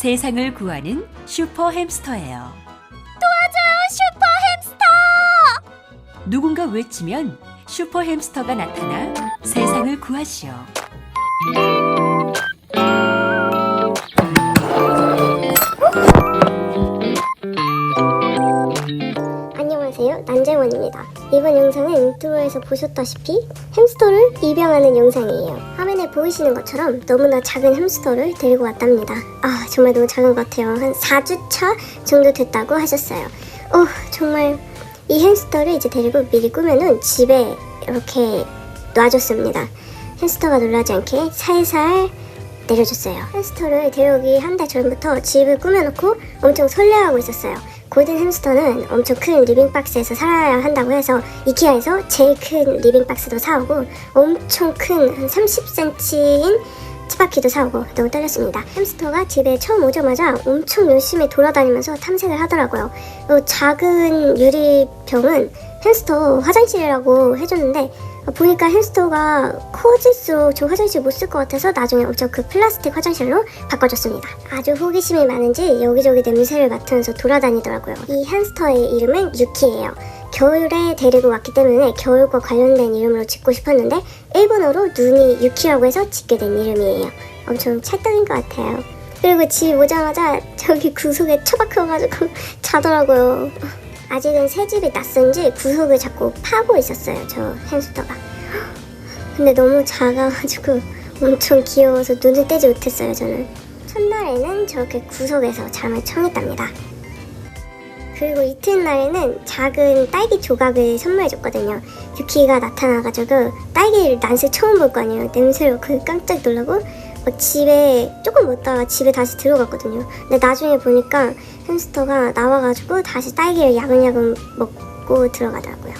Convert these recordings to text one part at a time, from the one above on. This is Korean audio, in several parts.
세상을 구하는 슈퍼 햄스터예요. 슈퍼 햄스터! 누군가 외치면 슈퍼 햄스터가 나타나 세상을 구하시오. 안녕하세요. 난재원입니다. 이번 영상은 인트로에서 보셨다시피 햄스터를 입양하는 영상이에요. 화면에 보이시는 것처럼 너무나 작은 햄스터를 데리고 왔답니다. 아, 정말 너무 작은 것 같아요. 한 4주차 정도 됐다고 하셨어요. 어, 정말 이 햄스터를 이제 데리고 미리 꾸며놓은 집에 이렇게 놔줬습니다. 햄스터가 놀라지 않게 살살 내려줬어요. 햄스터를 데려오기 한 달 전부터 집을 꾸며놓고 엄청 설레하고 있었어요. 골든 햄스터는 엄청 큰 리빙박스에서 살아야 한다고 해서 이케아에서 제일 큰 리빙박스도 사오고 엄청 큰 한 30cm인 치바키도 사오고 너무 떨렸습니다. 햄스터가 집에 처음 오자마자 엄청 열심히 돌아다니면서 탐색을 하더라고요. 이 작은 유리병은 햄스터 화장실이라고 해줬는데 보니까 햄스터가 커질수록 저 화장실 못 쓸 것 같아서 나중에 엄청 그 플라스틱 화장실로 바꿔줬습니다. 아주 호기심이 많은지 여기저기 냄새를 맡으면서 돌아다니더라고요. 이 햄스터의 이름은 유키예요. 겨울에 데리고 왔기 때문에 겨울과 관련된 이름으로 짓고 싶었는데 일본어로 눈이 유키라고 해서 짓게 된 이름이에요. 엄청 찰떡인 것 같아요. 그리고 집 오자마자 저기 구석에 처박혀가지고 자더라고요. 아직은 새 집이 낯선지 구석을 자꾸 파고 있었어요. 저 햄스터가. 근데 너무 작아가지고 엄청 귀여워서 눈을 떼지 못했어요. 저는 첫날에는 저렇게 구석에서 잠을 청했답니다. 그리고 이튿날에는 작은 딸기 조각을 선물해줬거든요. 유키가 나타나가지고 딸기를 낯을 처음 볼 거 아니에요. 냄새를 그 깜짝 놀라고 막 집에 조금 먹다가 집에 다시 들어갔거든요. 근데 나중에 보니까 햄스터가 나와가지고 다시 딸기를 야금야금 먹고 들어가더라고요.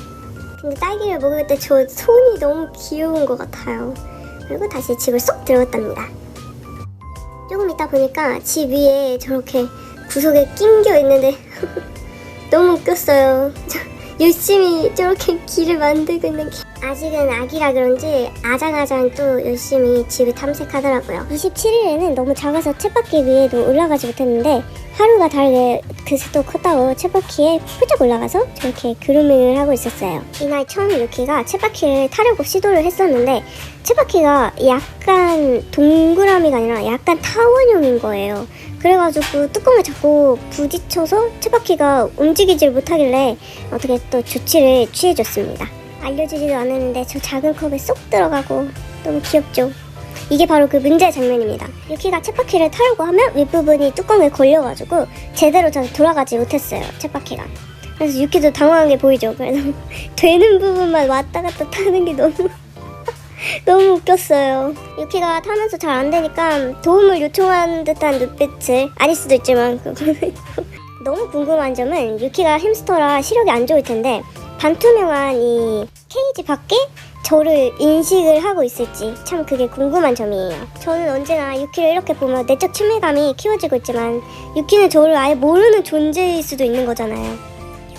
근데 딸기를 먹을 때 저 손이 너무 귀여운 것 같아요. 그리고 다시 집을 쏙 들어갔답니다. 조금 있다 보니까 집 위에 저렇게 구석에 낑겨 있는데 너무 웃겼어요. 저 열심히 저렇게 길을 만들고 있는 게 아직은 아기라 그런지 아장아장 또 열심히 집을 탐색하더라고요. 27일에는 너무 작아서 쳇바퀴 위에도 올라가지 못했는데 하루가 다르게 그새도 컸다고 쳇바퀴에 훌쩍 올라가서 저렇게 그루밍을 하고 있었어요. 이날 처음 유키가 쳇바퀴를 타려고 시도를 했었는데 쳇바퀴가 약간 동그라미가 아니라 약간 타원형인 거예요. 그래가지고 뚜껑을 잡고 부딪혀서 쳇바퀴가 움직이질 못하길래 어떻게 또 조치를 취해줬습니다. 알려주지도 않았는데 저 작은 컵에 쏙 들어가고 너무 귀엽죠? 이게 바로 그 문제 장면입니다. 유키가 쳇바퀴를 타려고 하면 윗부분이 뚜껑에 걸려가지고 제대로 잘 돌아가지 못했어요. 쳇바퀴가. 그래서 유키도 당황한 게 보이죠. 그래서 되는 부분만 왔다 갔다 타는 게 너무 너무 웃겼어요. 유키가 타면서 잘 안 되니까 도움을 요청한 듯한 눈빛을 아닐 수도 있지만 너무 궁금한 점은 유키가 햄스터라 시력이 안 좋을 텐데 반투명한 이 케이지 밖에 저를 인식을 하고 있을지 참 그게 궁금한 점이에요. 저는 언제나 유키를 이렇게 보면 내적 친밀감이 키워지고 있지만 유키는 저를 아예 모르는 존재일 수도 있는 거잖아요.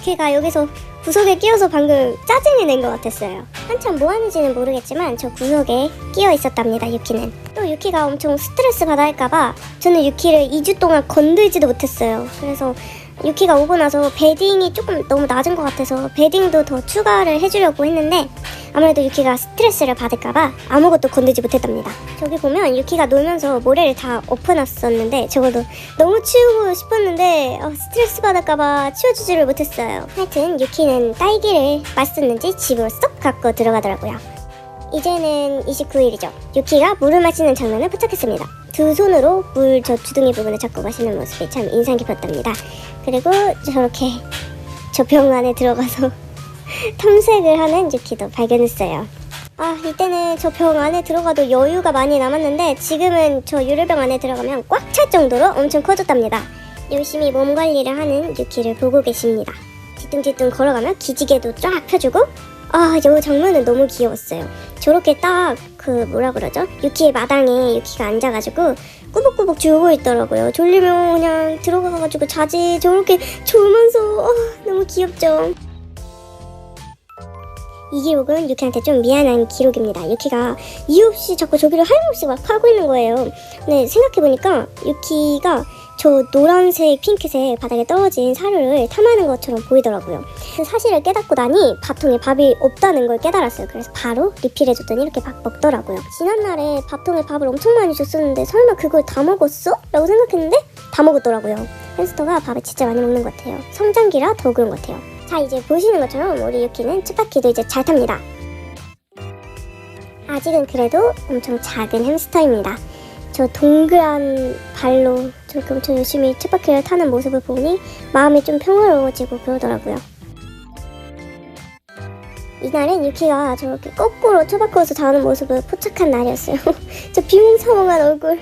유키가 여기서 구석에 끼어서 방금 짜증이 낸 것 같았어요. 한참 뭐 하는지는 모르겠지만 저 구석에 끼어 있었답니다, 유키는. 또 유키가 엄청 스트레스 받아 할까봐 저는 유키를 2주 동안 건들지도 못했어요. 그래서 유키가 오고 나서 베딩이 조금 너무 낮은 것 같아서 베딩도 더 추가를 해주려고 했는데 아무래도 유키가 스트레스를 받을까봐 아무것도 건들지 못했답니다. 저기 보면 유키가 놀면서 모래를 다 엎어놨었는데 저거도 너무 치우고 싶었는데 어, 스트레스 받을까봐 치워주지를 못했어요. 하여튼 유키는 딸기를 맛있었는지 집으로 쏙 갖고 들어가더라고요. 이제는 29일이죠. 유키가 물을 마시는 장면을 포착했습니다. 두 손으로 물 저 주둥이 부분을 잡고 마시는 모습이 참 인상 깊었답니다. 그리고 저렇게 저 병 안에 들어가서 탐색을 하는 유키도 발견했어요. 아, 이때는 저 병 안에 들어가도 여유가 많이 남았는데 지금은 저 유리병 안에 들어가면 꽉 찰 정도로 엄청 커졌답니다. 열심히 몸 관리를 하는 유키를 보고 계십니다. 뒤뚱뒤뚱 걸어가며 기지개도 쫙 펴주고 아, 이 장면은 너무 귀여웠어요. 저렇게 딱 그 뭐라 그러죠? 유키의 마당에 유키가 앉아가지고 꾸벅꾸벅 주고 있더라고요. 졸리면 그냥 들어가가지고 자지 저렇게 졸면서 어, 너무 귀엽죠. 이 기록은 유키한테 좀 미안한 기록입니다. 유키가 이유 없이 자꾸 저기를 하염없이 막 하고 있는 거예요. 근데 생각해보니까 유키가 저 노란색, 핑크색 바닥에 떨어진 사료를 탐하는 것처럼 보이더라고요. 그 사실을 깨닫고 나니 밥통에 밥이 없다는 걸 깨달았어요. 그래서 바로 리필해줬더니 이렇게 밥 먹더라고요. 지난날에 밥통에 밥을 엄청 많이 줬었는데 설마 그걸 다 먹었어? 라고 생각했는데 다 먹었더라고요. 햄스터가 밥을 진짜 많이 먹는 것 같아요. 성장기라 더 그런 것 같아요. 자 이제 보시는 것처럼 우리 유키는 쳇바퀴도 이제 잘 탑니다. 아직은 그래도 엄청 작은 햄스터입니다. 저 동그란 발로 저렇게 엄청 열심히 쳇바퀴를 타는 모습을 보니 마음이 좀 평화로워지고 그러더라고요. 이날은 유키가 저렇게 거꾸로 처박혀서 자는 모습을 포착한 날이었어요. 저 비몽사몽한 얼굴.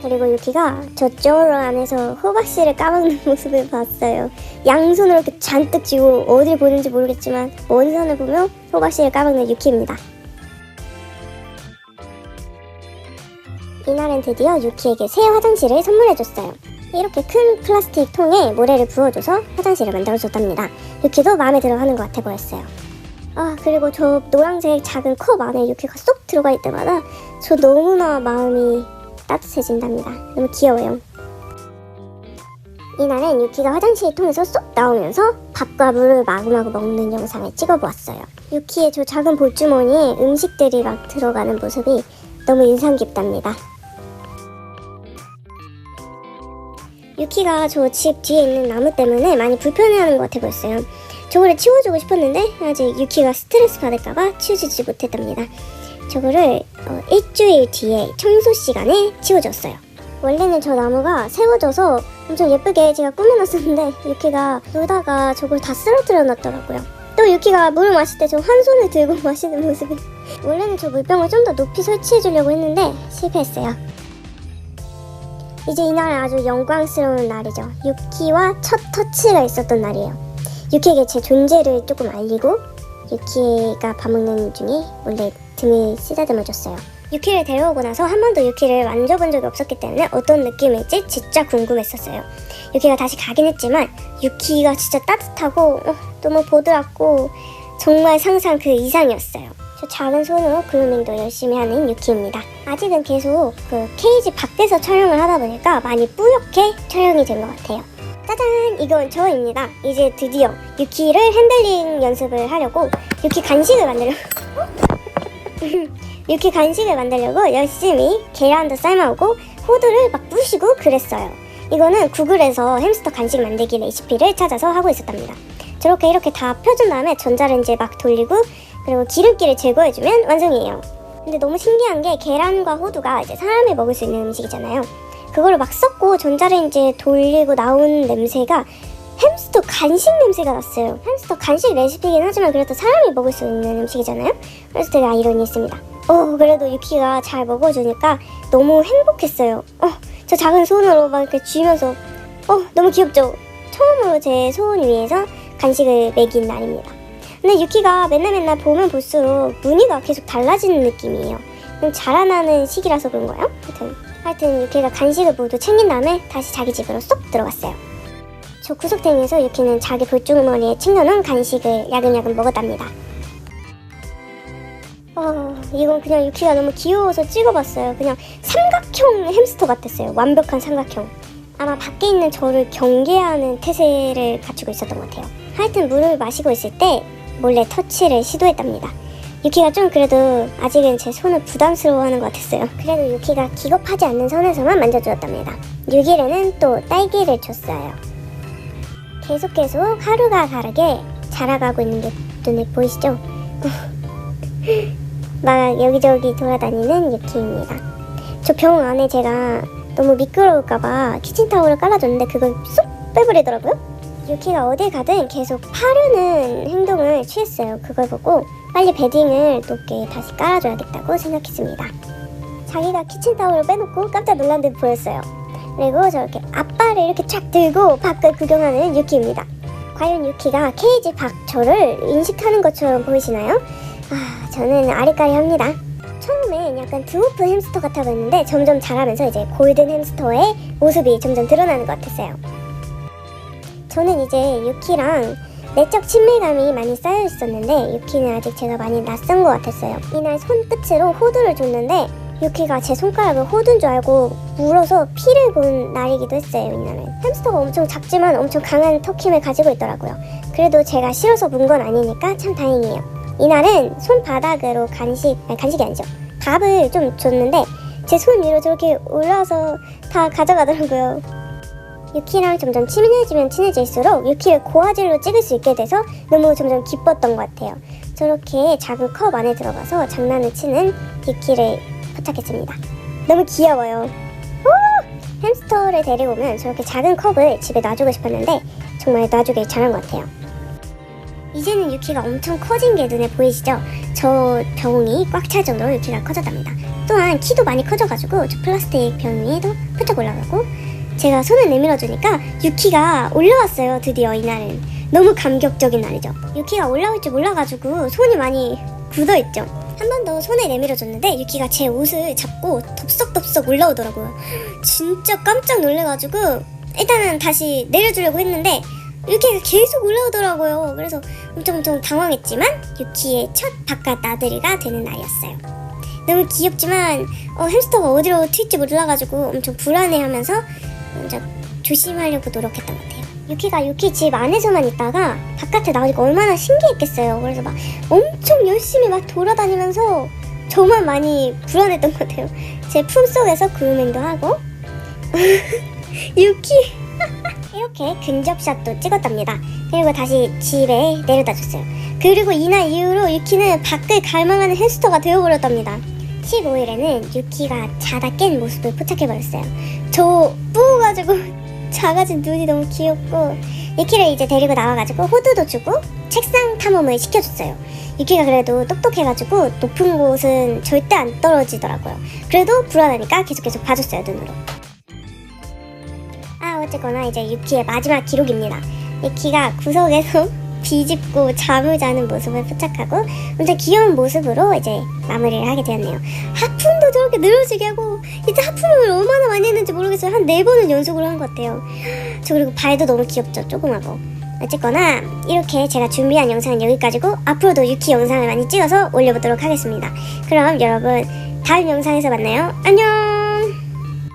그리고 유키가 저 쪼로 안에서 호박씨를 까먹는 모습을 봤어요. 양손으로 이렇게 잔뜩 쥐고 어딜 보는지 모르겠지만 먼 선을 보면 호박씨를 까먹는 유키입니다. 이날은 드디어 유키에게 새 화장실을 선물해줬어요. 이렇게 큰 플라스틱 통에 모래를 부어줘서 화장실을 만들어줬답니다. 유키도 마음에 들어하는 것 같아 보였어요. 아 그리고 저 노란색 작은 컵 안에 유키가 쏙 들어갈 때마다 저 너무나 마음이 따뜻해진답니다. 너무 귀여워요. 이날은 유키가 화장실 통해서 쏙 나오면서 밥과 물을 마구마구 먹는 영상을 찍어보았어요. 유키의 저 작은 볼주머니에 음식들이 막 들어가는 모습이 너무 인상 깊답니다. 유키가 저 집 뒤에 있는 나무 때문에 많이 불편해하는 것 같아 보였어요. 저거를 치워주고 싶었는데 아직 유키가 스트레스 받을까봐 치워주지 못했답니다. 저거를 어, 일주일 뒤에 청소 시간에 치워줬어요. 원래는 저 나무가 세워져서 엄청 예쁘게 제가 꾸며놨었는데 유키가 놀다가 저걸 다 쓰러뜨려 놨더라고요. 또 유키가 물을 마실 때 저 한 손을 들고 마시는 모습이 원래는 저 물병을 좀 더 높이 설치해 주려고 했는데 실패했어요. 이제 이날 아주 영광스러운 날이죠. 유키와 첫 터치가 있었던 날이에요. 유키에게 제 존재를 조금 알리고 유키가 밥 먹는 중에 몰래 등을 쓰다듬어 줬어요. 유키를 데려오고 나서 한 번도 유키를 만져본 적이 없었기 때문에 어떤 느낌일지 진짜 궁금했었어요. 유키가 다시 가긴 했지만 유키가 진짜 따뜻하고 어, 너무 보드랍고 정말 상상 그 이상이었어요. 저 작은 손으로 그루밍도 열심히 하는 유키입니다. 아직은 계속 그 케이지 밖에서 촬영을 하다 보니까 많이 뿌옇게 촬영이 된 것 같아요. 짜잔! 이건 저입니다. 이제 드디어 유키를 핸들링 연습을 하려고 유키 간식을 만들려고 유키 간식을 만들려고 열심히 계란도 삶아오고 호두를 막 부시고 그랬어요. 이거는 구글에서 햄스터 간식 만들기 레시피를 찾아서 하고 있었답니다. 저렇게 이렇게 다 펴준 다음에 전자레인지에 막 돌리고 그리고 기름기를 제거해주면 완성이에요. 근데 너무 신기한 게 계란과 호두가 이제 사람이 먹을 수 있는 음식이잖아요. 그거를 막 섞고 전자레인지에 돌리고 나온 냄새가 햄스터 간식 냄새가 났어요. 햄스터 간식 레시피긴 하지만 그래도 사람이 먹을 수 있는 음식이잖아요. 그래서 되게 아이러니했습니다. 어, 그래도 유키가 잘 먹어주니까 너무 행복했어요. 어, 저 작은 손으로 막 이렇게 쥐면서 어, 너무 귀엽죠? 처음으로 제 소원 위에서 간식을 먹인 날입니다. 근데 유키가 맨날 맨날 보면 볼수록 무늬가 계속 달라지는 느낌이에요. 좀 자라나는 시기라서 그런 거예요. 하여튼, 하여튼 유키가 간식을 모두 챙긴 다음에 다시 자기 집으로 쏙 들어갔어요. 저 구석탱이에서 유키는 자기 볼주머니에 챙겨놓은 간식을 야금야금 먹었답니다. 어, 이건 그냥 유키가 너무 귀여워서 찍어봤어요. 그냥 삼각형 햄스터 같았어요. 완벽한 삼각형. 아마 밖에 있는 저를 경계하는 태세를 갖추고 있었던 것 같아요. 하여튼 물을 마시고 있을 때 몰래 터치를 시도했답니다. 유키가 좀 그래도 아직은 제 손을 부담스러워하는 것 같았어요. 그래도 유키가 기겁하지 않는 선에서만 만져주었답니다. 6일에는 또 딸기를 줬어요. 계속 계속 하루가 다르게 자라가고 있는 게 눈에 보이시죠? 막 여기저기 돌아다니는 유키입니다. 저병 안에 제가 너무 미끄러울까봐 키친타올을 깔아줬는데 그걸 쏙 빼버리더라고요. 유키가 어딜 가든 계속 파르는 행동을 취했어요. 그걸 보고 빨리 베딩을 높게 다시 깔아줘야겠다고 생각했습니다. 자기가 키친타올을 빼놓고 깜짝 놀란 듯 보였어요. 그리고 저렇게 앞발을 이렇게 쫙 들고 밖을 구경하는 유키입니다. 과연 유키가 케이지 밖 저를 인식하는 것처럼 보이시나요? 아, 저는 아리까리 합니다. 처음엔 약간 드워프 햄스터 같아 보였는데 점점 자라면서 이제 골든 햄스터의 모습이 점점 드러나는 것 같았어요. 저는 이제 유키랑 내적 친밀감이 많이 쌓여 있었는데 유키는 아직 제가 많이 낯선 것 같았어요. 이날 손끝으로 호두를 줬는데 유키가 제 손가락을 호두인 줄 알고 물어서 피를 본 날이기도 했어요, 이날은. 햄스터가 엄청 작지만 엄청 강한 턱힘을 가지고 있더라고요. 그래도 제가 싫어서 문 건 아니니까 참 다행이에요. 이날은 손바닥으로 간식, 아니 간식이 아니죠. 밥을 좀 줬는데 제 손 위로 저렇게 올라와서 다 가져가더라고요. 유키랑 점점 친해지면 친해질수록 유키를 고화질로 찍을 수 있게 돼서 너무 점점 기뻤던 것 같아요. 저렇게 작은 컵 안에 들어가서 장난을 치는 유키를 포착했습니다. 너무 귀여워요. 오! 햄스터를 데리고 오면 저렇게 작은 컵을 집에 놔주고 싶었는데 정말 놔주길 잘한 것 같아요. 이제는 유키가 엄청 커진 게 눈에 보이시죠? 저 병이 꽉 찰 정도로 유키가 커졌답니다. 또한 키도 많이 커져가지고 저 플라스틱 병 위에도 푸쩍 올라가고 제가 손을 내밀어 주니까 유키가 올라왔어요. 드디어 이날은 너무 감격적인 날이죠. 유키가 올라올 줄 몰라가지고 손이 많이 굳어 있죠. 한 번 더 손에 내밀어 줬는데 유키가 제 옷을 잡고 덥석덥석 올라오더라고요. 진짜 깜짝 놀래가지고 일단은 다시 내려주려고 했는데 유키가 계속 올라오더라고요. 그래서 엄청 엄청 당황했지만 유키의 첫 바깥 나들이가 되는 날이었어요. 너무 귀엽지만 어, 햄스터가 어디로 튈지 몰라가지고 엄청 불안해하면서 먼저 조심하려고 노력했던 것 같아요. 유키가 유키 집 안에서만 있다가 바깥에 나오니까 얼마나 신기했겠어요. 그래서 막 엄청 열심히 막 돌아다니면서 정말 많이 불안했던 것 같아요. 제 품속에서 그루밍도 하고 유키 이렇게 근접샷도 찍었답니다. 그리고 다시 집에 내려다 줬어요. 그리고 이날 이후로 유키는 밖을 갈망하는 햄스터가 되어버렸답니다. 15일에는 유키가 자다 깬 모습을 포착해버렸어요. 저 뿌가지고 작아진 눈이 너무 귀엽고 유키를 이제 데리고 나와가지고 호두도 주고 책상 탐험을 시켜줬어요. 유키가 그래도 똑똑해가지고 높은 곳은 절대 안 떨어지더라고요. 그래도 불안하니까 계속 계속 봐줬어요 눈으로. 아 어쨌거나 이제 유키의 마지막 기록입니다. 유키가 구석에서 비집고 잠을 자는 모습을 포착하고 엄청 귀여운 모습으로 이제 마무리를 하게 되었네요. 하품도 저렇게 늘어지게 하고 이제 하품을 얼마나 많이 했는지 모르겠어요. 한 네 번은 연속으로 한 것 같아요. 저 그리고 발도 너무 귀엽죠. 조그마고. 어쨌거나 이렇게 제가 준비한 영상은 여기까지고 앞으로도 유키 영상을 많이 찍어서 올려보도록 하겠습니다. 그럼 여러분 다음 영상에서 만나요. 안녕!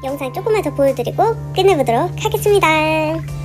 영상 조금만 더 보여드리고 끝내보도록 하겠습니다.